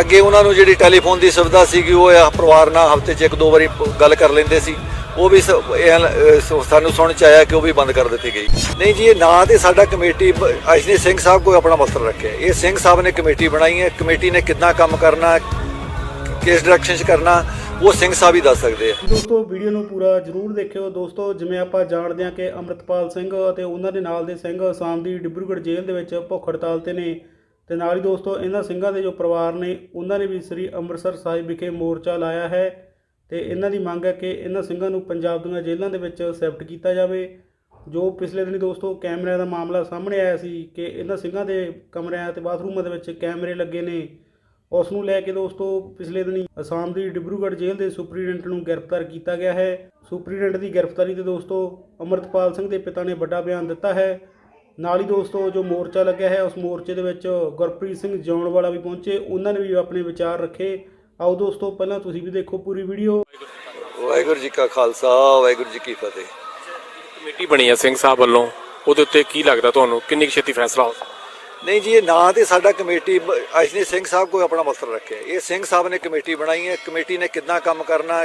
ਅੱਗੇ ਉਹਨਾਂ ਨੂੰ ਜਿਹੜੀ ਟੈਲੀਫੋਨ ਦੀ ਸੁਵਿਧਾ ਸੀਗੀ, ਉਹ ਇਹ ਪਰਿਵਾਰ ਨਾਲ ਹਫ਼ਤੇ 'ਚ ਇੱਕ ਦੋ ਵਾਰੀ ਗੱਲ ਕਰ ਲੈਂਦੇ ਸੀ। ਉਹ ਵੀ ਸ- ਇਹ ਸਾਨੂੰ ਸੁਣ ਚ ਆਇਆ ਕਿ ਉਹ ਵੀ ਬੰਦ ਕਰ ਦਿੱਤੀ ਗਈ। ਨਹੀਂ ਜੀ, ਇਹ ਨਾ ਤੇ ਸਾਡਾ ਕਮੇਟੀ ਬ- ਨੇ ਸਿੰਘ ਸਾਹਿਬ ਕੋਈ ਆਪਣਾ ਮਸਲਾ ਰੱਖਿਆ। ਇਹ ਸਿੰਘ ਸਾਹਿਬ ਨੇ ਕਮੇਟੀ ਬਣਾਈ ਹੈ। ਕਮੇਟੀ ਨੇ ਕਿੰਨਾ ਕੰਮ ਕਰਨਾ, ਕਿਸ ਡਾਇਰੈਕਸ਼ਨ 'ਚ ਕਰਨਾ, ਉਹ ਸਿੰਘ ਸਾਹਿਬ ਹੀ ਦੱਸ ਸਕਦੇ ਆ। ਦੋਸਤੋ, ਵੀਡੀਓ ਨੂੰ ਪੂਰਾ ਜਰੂਰ ਦੇਖਿਓ। ਦੋਸਤੋ, ਜਿਵੇਂ ਆਪਾਂ ਜਾਣਦੇ ਹਾਂ ਕਿ ਅੰਮ੍ਰਿਤਪਾਲ ਸਿੰਘ ਅਤੇ ਉਹਨਾਂ ਦੇ ਨਾਲ ਦੇ ਸਿੰਘ ਅਸਾਮ ਦੀ ਡਿਬਰੂਗੜ੍ਹ ਜੇਲ੍ਹ ਦੇ ਵਿੱਚ ਭੁੱਖ ਹੜਤਾਲ ਤੇ ਨੇ। ਤੇ ਨਾਲ ਹੀ ਦੋਸਤੋ, ਇਹਨਾਂ ਸਿੰਘਾਂ ਦੇ ਜੋ ਪਰਿਵਾਰ ਨੇ, ਉਹਨਾਂ ਨੇ ਵੀ ਸ੍ਰੀ ਅੰਮ੍ਰਿਤਸਰ ਸਾਹਿਬ ਵਿਖੇ ਮੋਰਚਾ ਲਾਇਆ ਹੈ ਤੇ ਇਹਨਾਂ ਦੀ ਮੰਗ ਹੈ ਕਿ ਇਹਨਾਂ ਸਿੰਘਾਂ ਨੂੰ ਪੰਜਾਬ ਦੀਆਂ ਜੇਲ੍ਹਾਂ ਦੇ ਵਿੱਚ ਸ਼ਿਫਟ ਕੀਤਾ ਜਾਵੇ। ਜੋ ਪਿਛਲੇ ਦਿਨੀ ਦੋਸਤੋ, ਕੈਮਰਿਆਂ ਦਾ ਮਾਮਲਾ ਸਾਹਮਣੇ ਆਇਆ ਸੀ ਕਿ ਇਹਨਾਂ ਸਿੰਘਾਂ ਦੇ ਕਮਰਿਆਂ ਤੇ ਬਾਥਰੂਮਾਂ ਦੇ ਵਿੱਚ ਕੈਮਰੇ ਲੱਗੇ ਨੇ। ਉਸ ਨੂੰ ਲੈ ਕੇ ਦੋਸਤੋ, ਪਿਛਲੇ ਦਿਨੀ ਅਸਾਮ ਦੀ ਡਿਬਰੂਗੜ੍ਹ ਜੇਲ੍ਹ ਦੇ ਸੁਪਰੀਡੈਂਟ ਨੂੰ ਗ੍ਰਿਫਤਾਰ ਕੀਤਾ ਗਿਆ ਹੈ। ਸੁਪਰੀਡੈਂਟ ਦੀ ਗ੍ਰਿਫਤਾਰੀ ਤੇ ਦੋਸਤੋ, ਅਮਰਤਪਾਲ ਸਿੰਘ ਦੇ ਪਿਤਾ ਨੇ ਵੱਡਾ ਬਿਆਨ ਦਿੱਤਾ ਹੈ ਨਾਲ ਹੀ ਦੋਸਤੋ ਜੋ ਮੋਰਚਾ ਲੱਗਿਆ ਹੈ ਉਸ ਮੋਰਚੇ ਦੇ ਵਿੱਚ ਗੁਰਪ੍ਰੀਤ ਸਿੰਘ ਜੌਨ ਵਾਲਾ ਵੀ ਪਹੁੰਚੇ। ਉਹਨਾਂ ਨੇ ਵੀ ਆਪਣੇ ਵਿਚਾਰ ਰੱਖੇ। ਆਓ ਦੋਸਤੋ ਪਹਿਲਾਂ ਤੁਸੀਂ ਵੀ ਦੇਖੋ ਪੂਰੀ ਵੀਡੀਓ। ਵਾਹਿਗੁਰੂ ਜੀ ਕਾ ਖਾਲਸਾ ਵਾਹਿਗੁਰੂ ਜੀ ਕੀ ਫਤਿਹ। ਕਮੇਟੀ ਬਣੀ ਹੈ ਸਿੰਘ ਸਾਹਿਬ ਵੱਲੋਂ। ਉਹਦੇ ਉੱਤੇ ਕੀ ਲੱਗਦਾ ਤੁਹਾਨੂੰ? ਕਿੰਨੀ ਕੁ ਛੇਤੀ ਫੈਸਲਾ ਹੋ ਨਹੀਂ ਜੀ ਇਹ ਨਾਂ ਤੇ ਸਾਡਾ ਕਮੇਟੀ ਬ- ਅਸੀਂ ਨੇ ਸਿੰਘ ਸਾਹਿਬ ਕੋਈ ਆਪਣਾ ਮਸਲਾ ਰੱਖਿਆ। ਇਹ ਸਿੰਘ ਸਾਹਿਬ ਨੇ ਕਮੇਟੀ ਬਣਾਈ ਹੈ। ਕਮੇਟੀ ਨੇ ਕਿੰਨਾ ਕੰਮ ਕਰਨਾ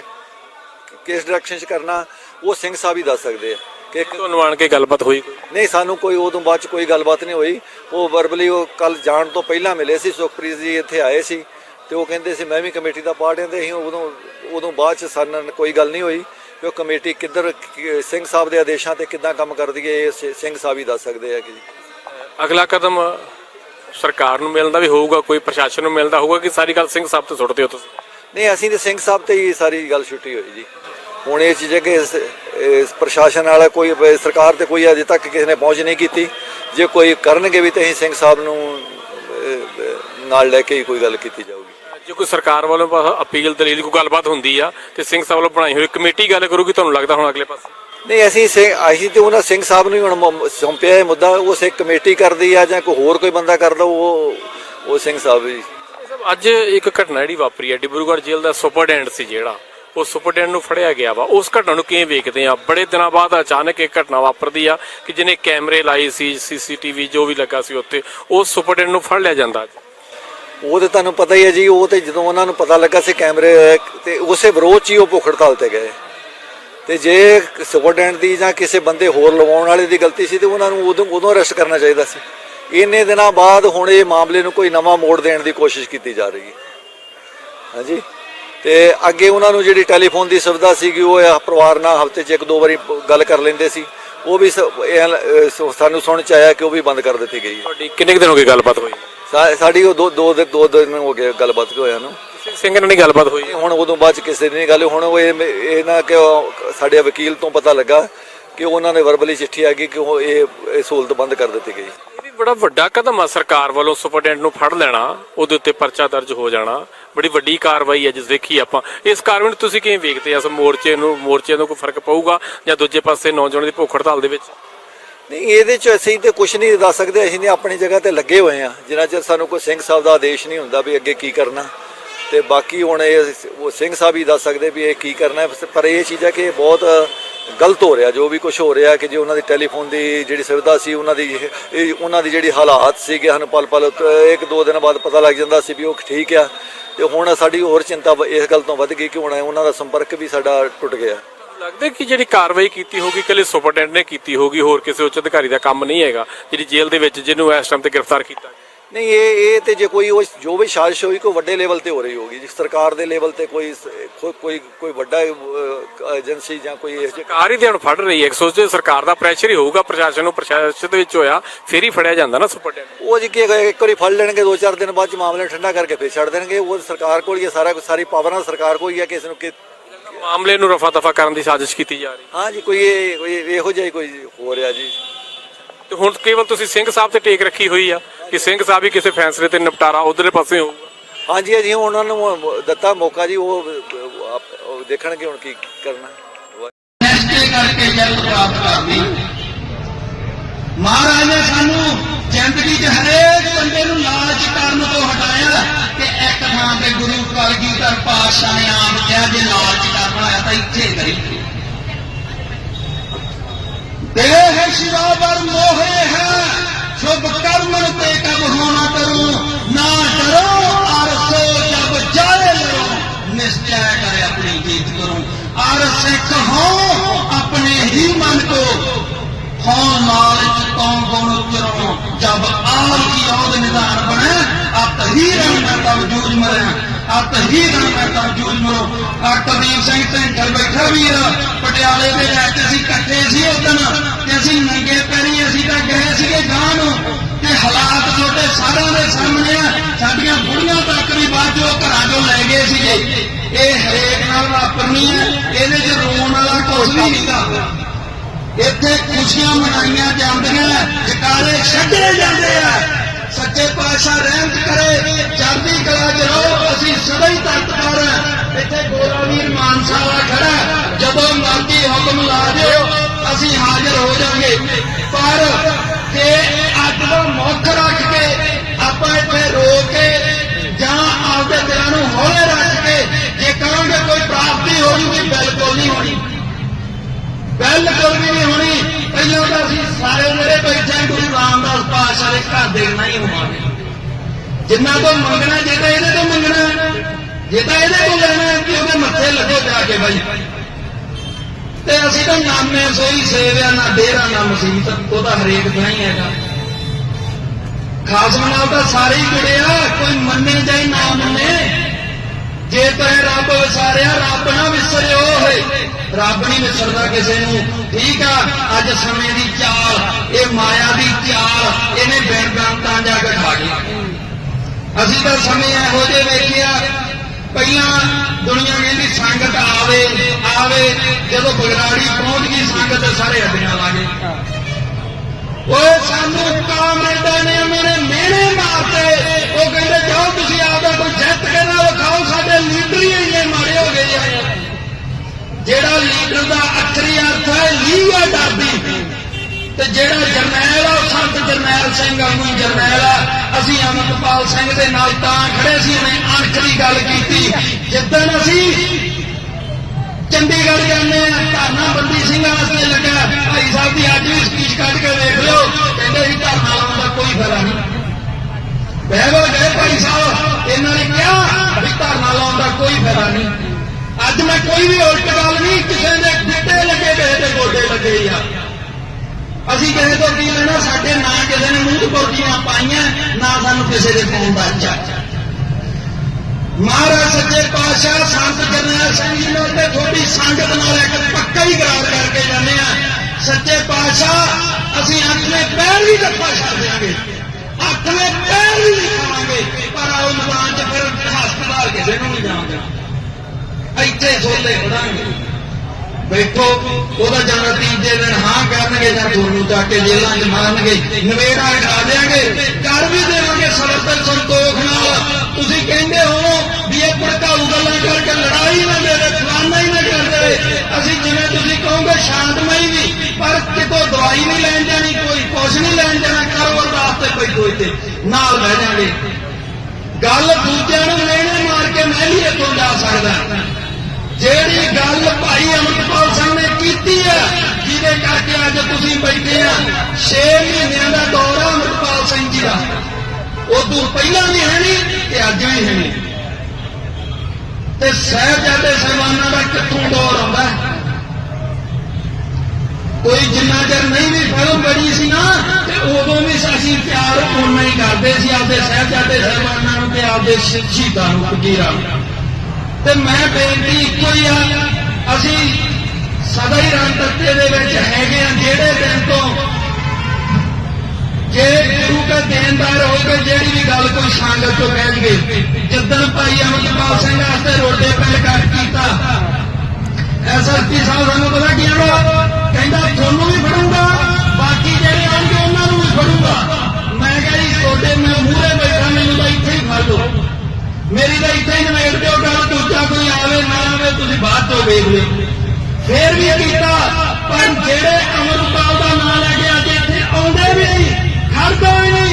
ਕਿਸ ਡਾਇਰੈਕਸ਼ਨ 'ਚ ਕਰਨਾ ਉਹ ਸਿੰਘ ਸਾਹਿਬ ਹੀ ਦੱਸ ਸਕਦੇ ਆ। ਕਿ ਇੱਕ- ਤੁਹਾਨੂੰ ਆਣ ਕੇ ਗੱਲਬਾਤ ਹੋਈ ਕੋਈ? ਨਹੀਂ ਸਾਨੂੰ ਕੋਈ ਉਦੋਂ ਬਾਅਦ ਚ ਕੋਈ ਗੱਲਬਾਤ ਨਹੀਂ ਹੋਈ। ਉਹ ਵਰਬਲੀ ਉਹ ਕੱਲ ਜਾਣ ਤੋਂ ਪਹਿਲਾਂ ਮਿਲੇ ਸੀ ਸੁਖਪ੍ਰੀਤ ਜੀ ਇੱਥੇ ਆਏ ਸੀ ਤੇ ਉਹ ਕਹਿੰਦੇ ਸੀ ਮੈਂ ਵੀ ਕਮੇਟੀ ਦਾ ਪਾਰਟ ਹਾਂ ਤੇ ਅਸੀਂ ਉਦੋਂ ਉਦੋਂ ਬਾਅਦ ਚ ਸਾਡੇ ਨਾਲ ਕੋਈ ਗੱਲ ਨਹੀਂ ਹੋਈ ਕਿ ਉਹ ਕਮੇਟੀ ਕਿੱਧਰ ਸਿੰਘ ਸਾਹਿਬ ਦੇ ਆਦੇਸ਼ਾਂ ਤੇ ਕਿੱਦਾਂ ਕੰਮ ਕਰਦੀ ਹੈ ਇਹ ਸਿੰਘ ਸਾਹਿਬ ਹੀ ਦੱਸ ਸਕਦੇ ਆ ਕਿ ਅਗਲਾ ਕਦਮ ਸਰਕਾਰ ਨੂੰ ਮਿਲਦਾ ਵੀ ਹੋਊਗਾ ਕੋਈ ਪ੍ਰਸ਼ਾਸਨ ਨੂੰ ਮਿਲਦਾ ਹੋਊਗਾ ਕਿ ਸਾਰੀ ਗੱਲ ਸਿੰਘ ਸਾਹਿਬ ਤੇ ਸੁੱਟਦੇ ਹੋ ਤੁਸੀਂ? ਨਹੀਂ ਅਸੀਂ ਤੇ ਸਿੰਘ ਸਾਹਿਬ ਤੇ ਹੀ ਸਾਰੀ ਗੱਲ ਛੁੱਟੀ ਹੋਈ ਜੀ। ਹੁਣ ਇਹ ਚੀਜ਼ ਹੈ ਕਿ ਇਸ- ਇਸ ਪ੍ਰਸ਼ਾਸਨ ਵਾਲਾ ਕੋਈ ਸਰਕਾਰ ਤੇ ਕੋਈ ਅਜੇ ਤੱਕ ਕਿਸੇ ਨੇ ਪਹੁੰਚ ਨਹੀਂ ਕੀਤੀ। ਜੇ ਕੋਈ ਕਰਨਗੇ ਵੀ ਤਾਂ ਅਸੀਂ ਸਿੰਘ ਸਾਹਿਬ ਨੂੰ ਨਾਲ ਲੈ ਕੇ ਹੀ ਕੋਈ ਗੱਲ ਕੀਤੀ ਜਾਊਗੀ। ਜੇ ਕੋਈ ਸਰਕਾਰ ਵੱਲੋਂ ਅਪੀਲ ਦਲੀਲ ਕੋਈ ਗੱਲਬਾਤ ਹੁੰਦੀ ਆ ਤੇ ਸਿੰਘ ਸਾਹਿਬ ਵੱਲੋਂ ਬਣਾਈ ਹੋਈ ਕਮੇਟੀ ਗੱਲ ਕਰੂਗੀ ਤੁਹਾਨੂੰ ਲੱਗਦਾ ਹੁਣ ਅਗਲੇ ਪਾਸੇ? ਨਹੀਂ ਅਸੀਂ ਸਿੰਘ ਅਸੀਂ ਤੇ ਉਹਨਾਂ ਸਿੰਘ ਸਾਹਿਬ ਨੂੰ ਹੀ ਹੁਣ ਸੌਂਪਿਆ ਇਹ ਮੁੱਦਾ ਉਹ ਸੇ ਕਮੇਟੀ ਕਰਦੀ ਆ ਜਾਂ ਕੋਈ ਹੋਰ ਕੋਈ ਬੰਦਾ ਕਰਦਾ ਉਹ ਉਹ ਸਿੰਘ ਸਾਹਿਬ ਜੀ ਅੱਜ ਇੱਕ ਘਟਨਾ ਜਿਹੜੀ ਵਾਪਰੀ ਹੈ ਡਿਬਰੂਗੜ੍ਹ ਜੇਲ੍ਹ ਦਾ ਸੁਪਰਡੈਂਟ ਸੀ ਜਿਹੜਾ। ਉਹ ਸੁਪਰਡੈਂਟ ਨੂੰ ਫੜਿਆ ਗਿਆ ਵਾ। ਉਸ ਘਟਨਾ ਨੂੰ ਕਿਵੇਂ ਵੇਖਦੇ ਆ? ਬੜੇ ਦਿਨਾਂ ਬਾਅਦ ਅਚਾਨਕ ਇੱਕ ਘਟਨਾ ਵਾਪਰਦੀ ਆ ਕਿ ਜਿਹਨੇ ਕੈਮਰੇ ਲਾਏ ਸੀ, ਸੀਸੀਟੀਵੀ ਜੋ ਵੀ ਲੱਗਾ ਸੀ ਉੱਤੇ ਉਸ ਸੁਪਰਡੈਂਟ ਨੂੰ ਫੜ ਲਿਆ ਜਾਂਦਾ ਉਹ ਤੇ ਤੁਹਾਨੂੰ ਪਤਾ ਹੀ ਹੈ ਜੀ, ਉਹ ਤੇ ਜਦੋਂ ਉਹਨਾਂ ਨੂੰ ਪਤਾ ਲੱਗਾ ਸੀ ਕੈਮਰੇ, ਤੇ ਉਸੇ ਵਿਰੋਧ 'ਚ ਹੀ ਉਹ ਭੁੱਖ ਹੜਤਾਲ ਤੇ ਗਏ। ਤੇ ਜੇ ਸੁਪਰਡੈਂਟ ਦੀ ਜਾਂ ਕਿਸੇ ਬੰਦੇ ਹੋਰ ਲਵਾਉਣ ਵਾਲੇ ਦੀ ਗਲਤੀ ਸੀ, ਤੇ ਉਹਨਾਂ ਨੂੰ ਉਦੋਂ ਉਦੋਂ ਅਰੈਸਟ ਕਰਨਾ ਚਾਹੀਦਾ ਸੀ। ਇੰਨੇ ਦਿਨਾਂ ਬਾਅਦ ਹੁਣ ਇਹ ਮਾਮਲੇ ਨੂੰ ਕੋਈ ਨਵਾਂ ਮੋੜ ਦੇਣ ਦੀ ਕੋਸ਼ਿਸ਼ ਕੀਤੀ ਜਾ ਰਹੀ ਹੈ। ਹਾਂਜੀ? ਤੇ ਅੱਗੇ ਉਹਨਾਂ ਨੂੰ ਜਿਹੜੀ ਟੈਲੀਫੋਨ ਦੀ ਸੁਵਿਧਾ ਸੀਗੀ ਉਹ ਇਹ ਪਰਿਵਾਰ ਨਾਲ ਹਫ਼ਤੇ 'ਚ ਇੱਕ ਦੋ ਵਾਰੀ ਗੱਲ ਕਰ ਲੈਂਦੇ ਸੀ। ਉਹ ਵੀ ਸ- ਇਹ ਸਾਨੂੰ ਸੁਣ ਚ ਆਇਆ ਕਿ ਉਹ ਵੀ ਬੰਦ ਕਰ ਦਿੱਤੀ ਗਈ ਹੈ। ਤੁਹਾਡੀ ਕਿੰਨੇ ਕੁ ਦਿਨ ਹੋ ਗਏ ਗੱਲਬਾਤ ਹੋਈ? ਸਾ- ਸਾਡੀ ਉਹ ਦੋ ਦੋ ਦਿਨ- ਦੋ ਦਿਨ ਹੋ ਗਏ ਗੱਲਬਾਤ ਹੋਇਆ ਨੂੰ ਕਿਸੇ ਸਿੰਘ ਨਾਲ ਨਹੀਂ ਗੱਲਬਾਤ ਹੋਈ? ਹੁਣ ਉਦੋਂ ਬਾਅਦ ਚ ਕਿਸੇ ਦੀ ਨਹੀਂ ਗੱਲ ਹੁਣ ਉਹ ਇਹ ਇਹ ਨਾ ਕਿ ਉਹ ਸਾਡੇ ਵਕੀਲ ਤੋਂ ਪਤਾ ਲੱਗਾ ਕਿ ਉਹਨਾਂ ਨੇ ਵਰਬਲੀ ਚਿੱਠੀ ਆ ਗਈ ਕਿ ਉਹ ਇਹ ਇਹ ਸਹੂਲਤ ਬੰਦ ਕਰ ਦਿੱਤੀ ਗਈ। ਇਹ ਵੀ ਬੜਾ ਵੱਡਾ ਕਦਮ ਆ ਸਰਕਾਰ ਵੱਲੋਂ ਸੁਪਰਡੈਂਟ ਨੂੰ ਫੜ ਲੈਣਾ ਉਹਦੇ ਉੱਤੇ ਪਰਚਾ ਦਰਜ ਹੋ ਜਾਣਾ। ਬੜੀ ਵੱਡੀ ਕਾਰਵਾਈ ਹੈ, ਜਿਸ ਦੇਖੀ ਆਪਾਂ। ਇਸ ਕਾਰਵਾਈ ਨੂੰ ਤੁਸੀਂ ਕਿਵੇਂ ਵੇਖਦੇ ਆ? ਇਸ ਮੋਰਚੇ ਨੂੰ ਮੋਰਚੇ ਨੂੰ ਕੋਈ ਫ਼ਰਕ ਪਊਗਾ ਜਾਂ ਦੂਜੇ ਪਾਸੇ ਨੌਜਵਾਨਾਂ ਦੀ ਭੁੱਖ ਹੜਤਾਲ ਦੇ ਵਿੱਚ? ਨਹੀਂ, ਇਹਦੇ ਚ ਅਸੀਂ ਤੇ ਕੁਝ ਨਹੀਂ ਦੱਸ ਸਕਦੇ। ਅਸੀਂ ਨੇ ਆਪਣੀ ਜਗ੍ਹਾ ਤੇ ਲੱਗੇ ਹੋਏ ਆ। ਜਿੰਨਾ ਚਿਰ ਸਾਨੂੰ ਕੋਈ ਸਿੰਘ ਸਾਹਿਬ ਦਾ ਆਦੇਸ਼ ਨਹੀਂ ਹੁੰਦਾ ਵੀ ਅੱਗੇ ਕੀ ਕਰਨਾ। ਤੇ ਬਾਕੀ ਹੁਣ ਇਹ, ਉਹ ਸਿੰਘ ਸਾਹਿਬ ਹੀ ਦੱਸ ਸਕਦੇ ਵੀ ਇਹ ਕੀ ਕਰਨਾ। ਪਰ ਇਹ ਚੀਜ਼ ਹੈ ਕਿ ਇਹ ਬਹੁਤ ਗਲਤ ਹੋ ਰਿਹਾ, ਜੋ ਵੀ ਕੁਝ ਹੋ ਰਿਹਾ ਕਿ ਜੇ ਉਹਨਾਂ ਦੀ ਟੈਲੀਫੋਨ ਦੀ ਜਿਹੜੀ ਸੁਵਿਧਾ ਸੀ, ਉਹਨਾਂ ਦੀ ਇਹ ਉਹਨਾਂ ਦੀ ਜਿਹੜੀ ਹਾਲਾਤ ਸੀਗੇ ਹਨ ਪਲ ਪਲ ਇੱਕ ਦੋ ਦਿਨ ਬਾਅਦ ਪਤਾ ਲੱਗ ਜਾਂਦਾ ਸੀ ਵੀ ਉਹ ਠੀਕ ਆ ਤੇ ਹੁਣ ਸਾਡੀ ਹੋਰ ਚਿੰਤਾ ਵ- ਇਸ ਗੱਲ ਤੋਂ ਵੱਧ ਗਈ ਕਿ ਹੁਣ ਉਹਨਾਂ ਦਾ ਸੰਪਰਕ ਵੀ ਸਾਡਾ ਟੁੱਟ ਗਿਆ ਲੱਗਦਾ ਕਿ ਜਿਹੜੀ ਕਾਰਵਾਈ ਕੀਤੀ ਹੋਗੀ ਕੱਲੇ ਸੁਪਰਡੈਂਟ ਨੇ ਕੀਤੀ ਹੋਗੀ ਹੋਰ ਕਿਸੇ ਉੱਚ ਅਧਿਕਾਰੀ ਦਾ ਕੰਮ ਨਹੀਂ ਹੈਗਾ, ਜਿਹੜੀ ਜੇਲ੍ਹ ਦੇ ਵਿੱਚ ਜਿਹਨੂੰ ਇਸ ਟਾਈਮ ਤੇ ਗ੍ਰਿਫਤਾਰ ਕੀਤਾ ਗਿਆ। ਨਹੀਂ ਇਹ ਇਹ ਤੇ ਜੇ ਕੋਈ ਉਹ ਜੋ ਵੀ ਸਾਜ਼ਿਸ਼ ਹੋਈ ਕੋਈ ਵੱਡੇ ਲੈਵਲ ਤੇ ਹੋ ਰਹੀ ਹੋਗੀ ਜਿਸ ਸਰਕਾਰ ਦੇ ਲੈਵਲ ਤੇ ਕੋਈ ਕੋਈ- ਕੋਈ ਵੱਡਾ ਏਜੰਸੀ ਜਾਂ ਕੋਈ ਇਹ ਸਰਕਾਰ ਹੀ ਤੇ ਹੁਣ ਫੜ ਰਹੀ ਹੈ। ਸੋਚਦੇ ਸਰਕਾਰ ਦਾ ਪ੍ਰੈਸ਼ਰ ਹੀ ਹੋਊਗਾ ਪ੍ਰਸ਼ਾਸਨ ਨੂੰ ਪ੍ਰਸ਼ਾਸਨ ਦੇ ਵਿੱਚ ਹੋਇਆ ਫਿਰ ਹੀ ਫੜਿਆ ਜਾਂਦਾ ਨਾ ਸੁਪਰਡੈਂਟ ਉਹ ਜੀ ਕੀ ਇੱਕ ਵਾਰੀ ਫੜ ਲੈਣਗੇ ਦੋ ਚਾਰ ਦਿਨ ਬਾਅਦ ਚ ਮਾਮਲਾ ਠੰਡਾ ਕਰਕੇ ਫਿਰ ਛੱਡ ਦੇਣਗੇ। ਉਹ ਸਰਕਾਰ ਕੋਲ ਹੀ ਹੈ ਸਾਰਾ ਸਾਰੀ ਪਾਵਰਾਂ ਸਰਕਾਰ ਕੋਲ ਹੀ ਹੈ ਕਿ ਇਸ ਨੂੰ ਕਿ ਮਾਮਲੇ ਨੂੰ ਰਫਾ ਦਫਾ ਕਰਨ ਦੀ ਸਾਜ਼ਿਸ਼ ਕੀਤੀ ਜਾ ਰਹੀ ਹਾਂ। ਜੀ ਕੋਈ ਇਹ ਕੋਈ ਇਹੋ ਜਿਹਾ ਕੋਈ ਹੋ ਰਿਹਾ ਜੀ। ਤੇ ਹੁਣ ਕੇਵਲ ਤੁਸੀਂ ਸਿੰਘ ਸਾਹਿਬ ਤੇ ਟੇਕ ਰੱਖੀ ਹੋਈ ਆ ਕਿ ਸਿੰਘ ਸਾਹਿਬ ਹੀ ਕਿਸੇ ਫੈਸਲੇ ਤੇ ਨਿਪਟਾਰਾ ਉਧਰਲੇ ਪਾਸੇ ਹੋਊਗਾ ਹਾਂ ਜੀ ਉਹਨਾਂ ਨੂੰ ਦਿੱਤਾ ਮੌਕਾ ਜੀ ਉਹ ਦੇਖਣਗੇ ਹੁਣ ਕੀ ਕਰਨਾ। ਨਿਸ਼ਚੇ ਕਰਕੇ ਜਿੱਤ ਪ੍ਰਾਪਤ ਕਰਨੀ ਮਹਾਰਾਜ ਨੇ ਸਾਨੂੰ ਜ਼ਿੰਦਗੀ 'ਚ ਹਰੇਕ ਬੰਦੇ ਨੂੰ ਲਾਲਚ ਕਰਨ ਤੋਂ ਹਟਾਇਆ ਤੇ ਇੱਕ ਥਾਂ ਤੇ ਗੁਰੂ ਕਲਗੀਧਰ ਪਾਤਸ਼ਾਹ ਨੇ ਆਪ ਕਿਹਾ ਜੇ ਲਾਲਚ ਕਰਨਾ ਹੈ ਤਾਂ ਇੱਥੇ ਕਰੀ। शिवा पर मोहे हैं शुभ कर्म पे कब होना करूं ना डरो आरसो जब जाए लो निश्चय करे अपनी जीत करूं आरस से कहो अपने ही मन को कौन माल कौन गुण उच्चरो जब आल की औद निदान बने आप ही रंग वजूद मरे ਆ ਤਹੀਰ ਨਾਲ ਮੈਂ ਤਵਜੂਦ ਮਰੋ ਆ ਕਦੀਮ ਸਿੰਘ ਢੰਗਲ ਬੈਠਾ ਵੀਰ, ਪਟਿਆਲੇ ਦੇ ਲੈ ਕੇ ਅਸੀਂ ਇਕੱਠੇ ਸੀ ਉਦੋਂ ਤੇ ਅਸੀਂ ਨੰਗੇ ਪੈਰੀ ਅਸੀਂ ਤਾਂ ਗਏ ਸੀਗੇ ਗਾਂ ਨੂੰ। ਤੇ ਹਾਲਾਤ ਤੁਹਾਡੇ ਸਾਰਿਆਂ ਦੇ ਸਾਹਮਣੇ ਆ। ਸਾਡੀਆਂ ਬੁੜੀਆਂ ਤੱਕ ਵੀ ਬਾਅਦ ਜੋ ਘਰਾਂ ਚੋਂ ਲੈ ਗਏ ਸੀਗੇ। ਇਹ ਹਰੇਕ ਨਾਲ ਵਾਪਰਨੀ ਹੈ। ਇਹਦੇ 'ਚ ਰੋਣ ਵਾਲਾ ਕੁਝ ਵੀ ਨਹੀਂਗਾ ਇੱਥੇ ਖੁਸ਼ੀਆਂ ਮਨਾਈਆਂ ਜਾਂਦੀਆਂ। ਜਕਾਰੇ ਛੱਡੇ ਜਾਂਦੇ ਆ। ਸੱਚੇ ਪਾਤਸ਼ਾਹ ਰਹਿਮਤ ਕਰੇ। ਜਦ ਕਲਾ ਚ ਰਹੋ ਅਸੀਂ ਸਦਾ ਹੀ ਤਤਪਰ ਹਾਂ। ਇੱਥੇ ਗੋਰਾਵੀਰ ਮਾਨਸਾ ਵਾਲਾ ਖੜਾ ਹੈ। ਜਦੋਂ ਮਰਜ਼ੀ ਹੁਕਮ ਲਾ ਦਿਓ, ਅਸੀਂ ਹਾਜ਼ਰ ਹੋ ਜਾਵਾਂਗੇ ਪਰ ਜੇ ਅੱਜ ਦਾ ਮੁੱਖ ਰੱਖ ਕੇ ਆਪਾਂ ਇੱਥੇ ਰੋ ਕੇ ਜਾਂ ਆਪਦੇ ਦਿਲਾਂ ਨੂੰ ਹੌਲੇ ਰੱਖ ਕੇ ਜੇ ਕਹਾਂਗੇ ਕੋਈ ਪ੍ਰਾਪਤੀ ਹੋ ਜੂਗੀ, ਬਿਲਕੁਲ ਨਹੀਂ ਹੋਣੀ ਬਿਲਕੁਲ ਵੀ ਨਹੀਂ ਹੋਣੀ ਪਹਿਲਾਂ ਤਾਂ ਅਸੀਂ ਸਾਰੇ ਜਿਹੜੇ ਬੈਠੇ ਗੁਰੂ ਰਾਮਦਾਸ ਪਾਤਸ਼ਾਹ ਦੇ ਘਰ ਦੇਣਾ ਹੀ ਹੋਵਾਂਗੇ ਜਿੰਨਾ ਤੋਂ ਮੰਗਣਾ, ਜੇ ਤਾਂ ਇਹਦੇ ਤੋਂ ਮੰਗਣਾ ਜੇ ਤਾਂ ਇਹਦੇ ਤੋਂ ਲੈਣਾ ਕਿ ਉਹਦੇ ਮੱਥੇ ਲੱਗੋ ਜਾ ਕੇ ਬਾਈ। ਤੇ ਅਸੀਂ ਤਾਂ ਨਾਮੇ ਸੋਈ ਸੇਵਿਆ ਨਾ ਡੇਰਾ ਨਾ ਮੁਸੀਬਤ ਉਹਦਾ ਹਰੇਕ ਥਾਂ ਹੀ ਹੈਗਾ। ਖਾਸ ਨਾਲ ਤਾਂ ਸਾਰੇ ਹੀ ਜੁੜਿਆ ਕੋਈ ਮੰਨੇ ਜਾਈ ਨਾ ਮੰਨੇ। ਜੇ ਤੈ ਰੱਬ ਵਿਸਾਰਿਆ, ਰੱਬ ਨਾ ਵਿਸਰਿਓ ਹੋਏ। ਰੱਬ ਨਹੀਂ ਵਿਸਰਦਾ ਕਿਸੇ ਨੂੰ। ਠੀਕ ਆ, ਅੱਜ ਸਮੇਂ ਦੀ ਚਾਲ, ਇਹ ਮਾਇਆ ਦੀ ਚਾਲ, ਇਹਨੇ ਬੇਰਗੰਤਾਂ ਜਾ ਕੇ ਖਾ ਗਈ। ਅਸੀਂ ਤਾਂ ਸਮੇਂ ਇਹੋ ਜਿਹੇ ਵੇਖਿਆ ਪਹਿਲਾਂ ਦੁਨੀਆ ਕਹਿੰਦੀ ਸੰਗਤ ਆਵੇ ਆਵੇ, ਜਦੋਂ ਬਗਰਾੜੀ ਪਹੁੰਚ ਗਈ ਸੰਗਤ ਸਾਰੇ ਅੱਡੀਆਂ ਲਾ ਗਏ। ਓਏ ਸਾਨੂੰ ਕਾਮਰੇਡਾਂ ਨੇ ਮੇਰੇ ਮਿਹਣੇ ਮਾਰਤੇ। ਉਹ ਕਹਿੰਦੇ, ਜਾਓ ਤੁਸੀਂ ਆਪਦਾ ਕੋਈ ਜਿੱਤ ਕੇ ਨਾ ਵਿਖਾਓ, ਸਾਡੇ ਲੀਡਰ ਹੀ ਇੰਨੇ ਮਾੜੇ ਹੋ ਗਏ ਆ। ਜਿਹੜਾ ਲੀਡਰ ਦਾ ਅਖਰੀ ਅਰਥ ਹੈ ਲੀਆ ਡਰਦੀ। ਤੇ ਜਿਹੜਾ ਜਰਨੈਲ ਆ, ਉਹ ਸੰਤ ਜਰਨੈਲ ਸਿੰਘ ਨੂੰ ਜਰਨੈਲ ਆ। ਅਸੀਂ ਅਮਰਪਾਲ ਸਿੰਘ ਦੇ ਨਾਲ ਤਾਂ ਖੜੇ ਸੀ, ਉਹਨੇ ਅਣਖ ਦੀ ਗੱਲ ਕੀਤੀ। ਜਿੱਦਣ ਅਸੀਂ ਚੰਡੀਗੜ੍ਹ ਜਾਂਦੇ ਆ ਧਰਨਾ ਬੰਦੀ ਸਿੰਘ ਵਾਸਤੇ ਲੱਗਾ। ਭਾਈ ਸਾਹਿਬ ਦੀ ਅੱਜ ਵੀ ਸਪੀਚ ਕੱਢ ਕੇ ਵੇਖ ਲਓ। ਕਹਿੰਦੇ ਸੀ ਧਰਨਾ ਲਾਉਣ ਦਾ ਕੋਈ ਫਾਇਦਾ ਨਹੀਂ। ਬਹਿਬਲ ਗਏ ਭਾਈ ਸਾਹਿਬ, ਇਹਨਾਂ ਨੇ ਕਿਹਾ ਵੀ ਧਰਨਾ ਲਾਉਣ ਦਾ ਕੋਈ ਫਾਇਦਾ ਨਹੀਂ। ਅੱਜ ਮੈਂ ਕੋਈ ਵੀ ਉਲਟ ਗੱਲ ਨਹੀਂ, ਕਿਸੇ ਦੇ ਗਿੱਟੇ ਲੱਗੇ, ਕਿਸੇ ਦੇ ਗੋਡੇ ਲੱਗੇ ਆ। ਅਸੀਂ ਕਿਸੇ ਤੋਂ ਕੀ ਲੈਣਾ? ਸਾਡੇ ਨਾ ਕਿਸੇ ਨੇ ਮੂੰਹ ਤੇ ਬੋਲੀਆਂ ਪਾਈਆਂ, ਨਾ ਸਾਨੂੰ ਕਿਸੇ ਦੇ ਪਾਉਣ ਦਾ ਚਾਚਾ ਮਹਾਰਾਜ ਸੱਚੇ ਪਾਤਸ਼ਾਹ, ਸੰਤ ਜਰਨੈਲ ਸਿੰਘ ਜੀ ਨਾਲ ਤੇ ਤੁਹਾਡੀ ਸੰਗਤ ਨਾਲ ਇੱਕ ਪੱਕਾ ਹੀ ਇਕਰਾਰ ਕਰਕੇ ਜਾਂਦੇ ਆ। ਸੱਚੇ ਪਾਤਸ਼ਾਹ, ਅਸੀਂ ਆਪਣੇ ਪੈਰ ਵੀ ਰੱਖਾ ਛੱਡ ਦਿਆਂਗੇ। ਆਪਣੇ ਪੈਰ ਵੀ ਨਹੀਂ ਪਰ ਆਓ ਮੈਦਾਨ 'ਚ ਫਿਰ ਹਸਪਤਾਲ ਕਿਸੇ ਨੂੰ ਨਹੀਂ ਜਾਵਾਂਗੇ। ਇੱਥੇ ਸੋਲੇ ਖੜਾਂਗੇ। ਬੈਠੋ ਉਹਦਾ ਜਾਣਾ ਤੀਜੇ ਦਿਨ ਹਾਂ ਕਰਨਗੇ ਜਾਂ ਤੁਹਾਨੂੰ ਜਾ ਕੇ ਜੇਲਾਂ 'ਚ ਮਾਰਨਗੇ, ਨਵੇੜਾ ਖਾ ਦੇਾਂਗੇ ਕਰ ਵੀ ਦੇਵਾਂਗੇ ਸਬਰ ਸੰਤੋਖ ਨਾਲ। ਤੁਸੀਂ ਕਹਿੰਦੇ ਹੋ ਵੀ ਇਹ ਭੜਕਾਊ ਗੱਲਾਂ ਕਰਕੇ ਲੜਾਈ ਨਾ ਦੇਵੇ ਫਲਾਨਾ ਹੀ ਨਾ ਕਰ ਦੇਵੇ। ਅਸੀਂ ਜਿਵੇਂ ਤੁਸੀਂ ਕਹੋਗੇ, ਸ਼ਾਂਤਮਈ ਵੀ, ਪਰ ਕਿਤੋਂ ਦਵਾਈ ਨਹੀਂ ਲੈਣ ਜਾਣੀ, ਕੋਈ ਕੁਛ ਨਹੀਂ ਲੈਣ ਜਾਣਾ, ਕਰੋ ਅਰਦਾਸ ਤੇ ਕੋਈ ਬੈਠੋ ਤੇ ਨਾਲ ਬਹਿ ਜਾਾਂਗੇ। ਗੱਲ ਦੂਜਿਆਂ ਨੂੰ ਲੈਣੇ ਮਾਰ ਕੇ ਮੈਂ ਵੀ ਇੱਥੋਂ ਜਾ ਸਕਦਾ। ਜਿਹੜੀ ਗੱਲ ਭਾਈ ਅਮਰਪਾਲ ਸਿੰਘ ਨੇ ਕੀਤੀ ਹੈ ਜਿਹਦੇ ਕਰਕੇ ਅੱਜ ਤੁਸੀਂ ਬੈਠੇ ਆ। 6 ਮਹੀਨਿਆਂ ਦਾ ਦੌਰ ਹੈ ਅਮਰਪਾਲ ਸਿੰਘ ਜੀ ਦਾ। ਉਦੋਂ ਪਹਿਲਾਂ ਵੀ ਹੈ ਨਹੀਂ ਤੇ ਅੱਜ ਵੀ ਹੈ ਨਹੀਂ। ਤੇ ਸਹਿਬਜ਼ਾਦੇ ਸਹਿਬਾਨਾਂ ਦਾ ਕਿੱਥੋਂ ਦੌਰ ਆਉਂਦਾ? ਕੋਈ ਜਿੰਨਾ ਚਿਰ ਨਹੀਂ ਵੀ ਫਿਲਮ ਬਣੀ ਸੀ ਨਾ, ਤੇ ਉਦੋਂ ਵੀ ਅਸੀਂ ਪਿਆਰ ਉਨਾ ਹੀ ਕਰਦੇ ਸੀ ਆਪਦੇ ਸਹਿਬਜ਼ਾਦੇ ਸਹਿਬਾਨਾਂ ਨੂੰ ਤੇ ਆਪਦੇ ਸ਼- ਸ਼ਹੀਦਾਂ ਨੂੰ ਫਕੀਰਾਂ ਨੂੰ। ਤੇ ਮੈਂ ਬੇਨਤੀ ਇੱਕੋ ਹੀ ਆ, ਅਸੀਂ ਸਦਾ ਹੀ ਰਣ ਤੱਤੇ ਦੇ ਵਿੱਚ ਹੈਗੇ ਆ, ਜਿਹੜੇ ਦਿਨ ਤੋਂ ਜੇ ਗੁਰੂ ਦਾ ਦੇਣਦਾਰ ਹੋਵੇ ਜਿਹੜੀ ਵੀ ਗੱਲ ਕੋਈ ਸੰਗਤ ਤੋਂ ਕਹਿਣਗੇ, ਜਿੱਦਣ ਭਾਈ ਅਮਰਪਾਲ ਸਿੰਘ ਵਾਸਤੇ ਰੋਡੇ ਪੈਰ ਕੱਟ ਕੀਤਾ ਐਸਐਸਪੀ ਸਾਹਿਬ ਸਾਨੂੰ ਪਤਾ ਕੀ ਕਹਿੰਦਾ ਮੇਰੀ ਤਾਂ ਇੱਥੇ ਹੀ ਨਵੇੜ ਦਿਓ ਗੱਲ ਦੂਜਾ ਕੋਈ ਆਵੇ, ਨਾ ਆਵੇ, ਤੁਸੀਂ ਬਾਅਦ ਤੋਂ ਵੇਖ ਲਿਓ। ਫੇਰ ਵੀ ਕੀਤਾ, ਪਰ ਜਿਹੜੇ ਅਮਰਪਾਲ ਦਾ ਨਾਂ ਲੈ ਕੇ ਅੱਜ ਇੱਥੇ ਆਉਂਦੇ ਵੀ ਨਹੀਂ ਖੜਦੇ ਵੀ ਨਹੀਂ।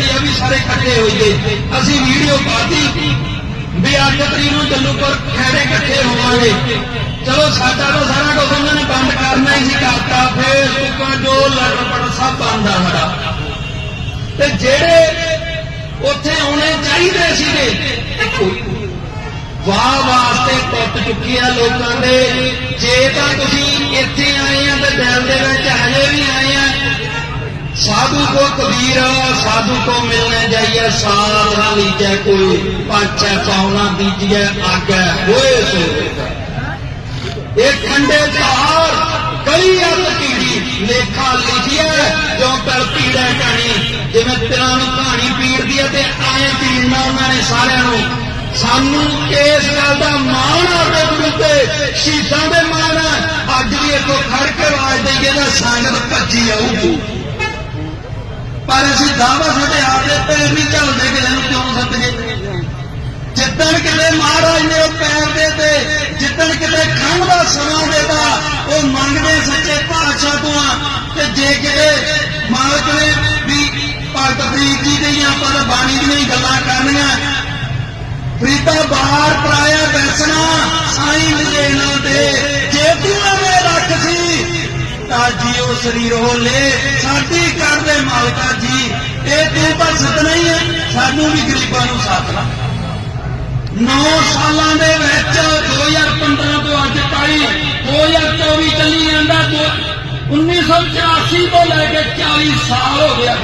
ਮੂਰੇ ਬੇਨਤੀ ਵੀ ਸਾਰੇ ਇਕੱਠੇ ਹੋਈਏ ਅਸੀਂ ਵੀਡੀਓ ਪਾਤੀ ਵੀ ਅੱਜ ਤਰੀਕ ਨੂੰ ਜੱਲੂਪੁਰ ਖੈੜੇ ਇਕੱਠੇ ਹੋਵਾਂਗੇ। ਚਲੋ ਸਾਡਾ ਤਾਂ ਸਾਰਾ ਕੁਝ ਉਹਨਾਂ ਨੇ ਬੰਦ ਕਰਨਾ ਹੀ ਸੀ, ਕਰਤਾ। ਫੇਸਬੁੱਕਾਂ ਜੋ ਲੜਪੜ ਸਭ ਬੰਦ ਆ ਸਾਡਾ। ਤੇ ਜਿਹੜੇ ਉੱਥੇ ਆਉਣੇ ਚਾਹੀਦੇ ਸੀਗੇ, ਵਾਹ ਵਾਸਤੇ ਟੁੱਟ ਚੁੱਕੀ ਆ ਲੋਕਾਂ ਦੇ। ਜੇ ਤਾਂ ਤੁਸੀਂ ਇੱਥੇ ਆਏ ਆ ਤੇ ਦਿਲ ਦੇ ਵਿੱਚ ਹਜੇ ਵੀ ਆਏ ਆ ਸਾਧੂ ਕੋ ਕਬੀਰ, ਸਾਧੂ ਕੋ ਮਿਲਣੇ ਜਾਈਏ ਸਾਧਾ ਲੀਜੈ ਕੋਈ, ਪਾਛੈ ਪਾਉਣਾ ਦੀਜੀਏ ਆਗੇ। ਹੋਏ ਸੋ। ਇਹ ਖੰਡੇ ਧਾਰ, ਕਈ ਅਤ ਕੀੜੀ, ਲੇਖਾ ਲਿਖਿਆ ਜੋ ਕਰ ਪੀੜਾ ਕਹਾਣੀ ਜਿਵੇਂ ਤਿਲਾਂ ਨੂੰ ਕਹਾਣੀ ਪੀੜਦੀ ਹੈ ਤੇ ਆਏ ਪੀੜਨਾ ਉਹਨਾਂ ਨੇ ਸਾਰਿਆਂ ਨੂੰ। ਸਾਨੂੰ ਇਸ ਗੱਲ ਦਾ ਮਾਣ ਆ ਦੇ ਉੱਤੇ ਸ਼ਹੀਦਾਂ ਦੇ ਮਾਣ ਆ। ਅੱਜ ਵੀ ਇੱਥੋਂ ਖੜ ਕੇ ਪਰ ਅਸੀਂ ਦਾਵਾ ਸਾਡੇ ਆਪ ਦੇ ਪੈਰ ਨਹੀਂ ਚੱਲਦੇ ਕਿਸੇ ਨੂੰ ਕਿਉਂ ਸੱਦਗੇ? ਜਿੱਦਣ ਕਿਤੇ ਮਹਾਰਾਜ ਨੇ ਉਹ ਪੈਰ ਦੇ ਤੇ, ਜਿੱਦਣ ਕਿਤੇ ਖੰਡ ਦਾ ਸਮਾਂ ਦੇਤਾ, ਉਹ ਮੰਗਦੇ ਸੱਚੇ ਪਾਤਸ਼ਾਹ ਤੋਂ ਆ। ਤੇ ਜੇ ਕਿਤੇ ਮਾਲਕ ਨੇ ਵੀ ਭਗਤ ਫਰੀਦ ਜੀ ਦੀਆਂ ਪਰ ਬਾਣੀ ਦੀਆਂ ਗੱਲਾਂ ਕਰਨੀਆਂ ਫਰੀਦਾ ਬਾਹਰ ਤਾਂ ਜੀਓ ਸਰੀਰ ਹੋਲੇ, ਸਾਡੀ ਕਰਦੇ ਮਾਲਕਾ ਜੀ। ਇਹ ਤੂੰ ਤਾਂ ਸਦਨਾ ਹੀ ਹੈ, ਸਾਨੂੰ ਵੀ ਗਰੀਬਾਂ ਨੂੰ ਸਾਥ ਸਾਥਣਾ 9 ਸਾਲਾਂ ਦੇ ਵਿੱਚ 2015 ਤੋਂ ਅੱਜ ਤਾਈਂ 2024 ਚੱਲੀ ਜਾਂਦਾ, ਦੋ- 1984 ਤੋਂ ਲੈ ਕੇ 40 ਸਾਲ ਹੋ ਗਿਆ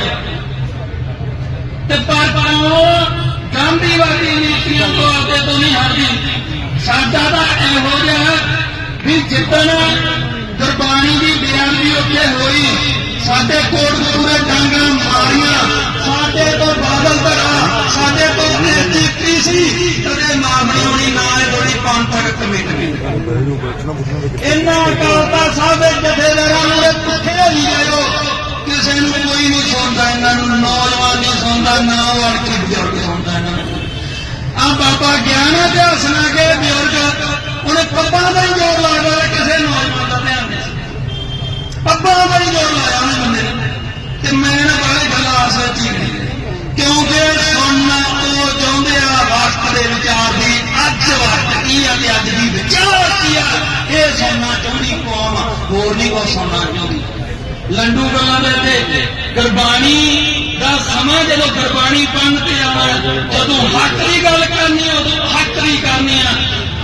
ਤੇ ਪਰ ਪਰ ਗਾਂਧੀਵਾਦੀ ਨੀਤੀਆਂ ਤੋਂ ਆਪਦੇ ਤੋਂ ਨਹੀਂ ਹਟਦੀ। ਸਾਡਾ ਤਾਂ ਇਹੋ ਜਿਹਾ ਵੀ ਜਿੱਦਣ ਗੁਰਬਾਣੀ ਦੀ ਬੇਅਦਬੀ ਉੱਤੇ ਹੋਈ। ਸਾਡੇ ਕੋਟ ਕਪੂਰੇ ਮਾਰੀਆਂ। ਸਾਡੇ ਤੋਂ ਬਾਦਲ ਧੜਾ। ਸਾਡੇ ਤੋਂ ਐਸਜੀਪੀ ਸੀ? ਕਦੇ ਮਾਫ ਨਹੀਂ ਹੋਣੀ ਨਾ ਇਹ ਥੋੜੀ ਪੰਥਕ ਕਮੇਟੀ। ਇਹਨਾਂ ਅਕਾਲਤਾ ਸਾਹਿਬ ਦੇ ਜਥੇਦਾਰਾਂ ਨੂੰ ਪੁੱਠੇ ਹੋਈ ਜਾਇਓ ਕਿਸੇ ਨੂੰ ਕੋਈ ਨਹੀਂ ਸੁਣਦਾ ਇਹਨਾਂ ਨੂੰ ਨੌਜਵਾਨ ਨਹੀਂ ਸੁਣਦਾ ਨਾ ਉਹ ਕੇ ਬਜ਼ੁਰਗ ਸੁਣਦਾ ਇਹਨਾਂ ਨੂੰ। ਆ ਬਾਬਾ ਗਿਆਨ ਅਭਿਆਸ ਨਾ ਕੇ ਬਜ਼ੁਰਗ ਉਹਨੇ ਪੱਬਾਂ ਦਾ ਹੀ ਜ਼ੋਰ ਲਾਇਆ ਹੋਇਆ, ਕਿਸੇ ਨੂੰ ਸੀ। ਪੱਬਾਂ ਜ਼ੋਰ ਲਾਇਆ ਉਹਨੇ ਬੰਦੇ ਨੇ। ਤੇ ਮੈਂ ਨਾ ਬਾਰੇ ਗੱਲ ਵਿੱਚ ਹੀ ਕਿਉਂਕਿ ਸੁਣਨਾ ਉਹ ਚਾਹੁੰਦੇ ਆ ਵਕਤ ਦੇ ਵਿਚਾਰ ਦੀ, ਅੱਜ ਵਕਤ ਕੀ ਆ ਤੇ ਅੱਜ ਦੀ ਵਿਚਾਰ ਕੀ ਆ? ਇਹ ਸੁਣਨਾ ਚਾਹੁੰਦੀ ਕੌਮ ਹੋਰ ਨਹੀਂ ਕੋ ਸੁਣਨਾ ਚਾਹੁੰਦੀ। ਲੰਡੂ ਗੱਲਾਂ ਦੇ ਤੇ ਗੁਰਬਾਣੀ ਦਾ ਸਮਾਂ ਜਦੋਂ ਗੁਰਬਾਣੀ ਪੰਨ ਤੇ ਆਉਣਾ, ਜਦੋਂ ਹੱਕ ਦੀ ਗੱਲ ਕਰਨੀ ਉਦੋਂ ਹੱਕ ਦੀ ਕਰਨੀ ਆ।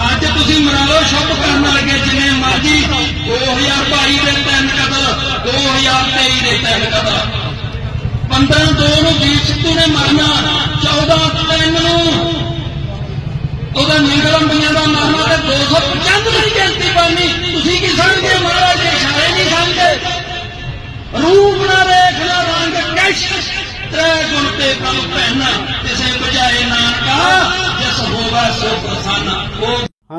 ਅੱਜ ਤੁਸੀਂ ਮਨਾ ਲਓ, ਸ਼ੁਭ ਕਰਨ ਲੱਗੇ ਜਿਵੇਂ ਮਰਜ਼ੀ। 2022 ਦੇ ਤਿੰਨ ਕਤਲ 2023 ਦੇ ਤਿੰਨ ਕਤਲ। 15 ਦੋ ਨੂੰ ਵੀਰ ਸਿੱਧੂ ਨੇ ਮਰਨਾ 14 ਤਿੰਨ ਨੂੰ। ਉਹਦਾ ਨਿੰਗਲਮ ਬੰਨਿਆ ਦਾ ਮਰਨਾ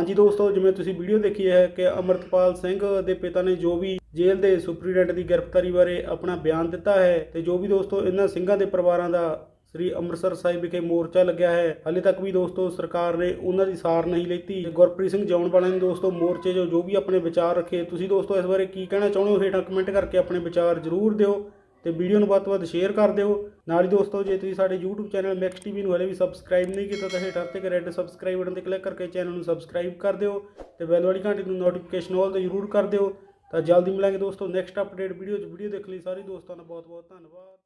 ਹਾਂਜੀ ਦੋਸਤੋ, ਜਿਵੇਂ ਤੁਸੀਂ ਵੀਡੀਓ ਦੇਖੀ ਹੈ ਕਿ ਅਮਰਤਪਾਲ ਸਿੰਘ ਦੇ ਪਿਤਾ ਨੇ ਜੋ ਵੀ ਜੇਲ੍ਹ ਦੇ ਸੁਪਰੀਡੈਂਟ ਦੀ ਗ੍ਰਿਫਤਾਰੀ ਬਾਰੇ ਆਪਣਾ ਬਿਆਨ ਦਿੱਤਾ ਹੈ ਤੇ ਜੋ ਵੀ ਦੋਸਤੋ ਇਹਨਾਂ ਸਿੰਘਾਂ ਦੇ ਪਰਿਵਾਰਾਂ ਦਾ ਸ੍ਰੀ ਅੰਮ੍ਰਿਤਸਰ ਸਾਹਿਬ ਵਿਖੇ ਮੋਰਚਾ ਲੱਗਿਆ ਹੈ, ਹਾਲੇ ਤੱਕ ਵੀ ਦੋਸਤੋ ਸਰਕਾਰ ਨੇ ਉਹਨਾਂ ਦੀ ਸਾਰ ਨਹੀਂ ਲਈ ਗੁਰਪ੍ਰੀਤ ਸਿੰਘ ਜੌਨ ਵਾਲਿਆਂ ਨੇ ਦੋਸਤੋ ਮੋਰਚੇ 'ਚ ਜੋ ਵੀ ਆਪਣੇ ਵਿਚਾਰ ਰੱਖੇ, ਤੁਸੀਂ ਦੋਸਤੋ ਇਸ ਬਾਰੇ ਕੀ ਕਹਿਣਾ ਚਾਹੁੰਦੇ ਹੋ? ਹੇਠਾਂ ਕਮੈਂਟ ਕਰਕੇ ਆਪਣੇ ਵਿਚਾਰ ਜ਼ਰੂਰ ਦਿਓ। ਤੇ ਵੀਡੀਓ ਨੂੰ ਵੱਧ ਤੋਂ ਵੱਧ ਸ਼ੇਅਰ ਕਰ ਦਿਓ। ਨਾਲ ਹੀ ਦੋਸਤੋ, ਜੇ ਤੁਸੀਂ ਸਾਡੇ YouTube ਚੈਨਲ ਮੈਕਸ ਟੀਵੀ ਨੂੰ ਹਲੇ ਵੀ ਸਬਸਕ੍ਰਾਈਬ ਨਹੀਂ ਕੀਤਾ, ਤਾਂ ਹੇਠਾਂ ਤੇ ਰੈੱਡ ਸਬਸਕ੍ਰਾਈਬ ਬਟਨ ਤੇ ਕਲਿੱਕ ਕਰਕੇ ਚੈਨਲ ਨੂੰ ਸਬਸਕ੍ਰਾਈਬ ਕਰ ਦਿਓ ਤੇ ਬੈਲ ਵਾਲੀ ਘੰਟੀ ਨੂੰ ਨੋਟੀਫਿਕੇਸ਼ਨ ਆਲ ਤੇ ਜ਼ਰੂਰ ਕਰ ਦਿਓ। ਤਾਂ ਜਲਦੀ ਮਿਲਾਂਗੇ ਦੋਸਤੋ ਨੈਕਸਟ ਅਪਡੇਟ ਵੀਡੀਓ 'ਚ। ਵੀਡੀਓ ਦੇਖਣ ਲਈ ਸਾਰੇ ਦੋਸਤਾਂ ਦਾ ਬਹੁਤ ਬਹੁਤ ਧੰਨਵਾਦ।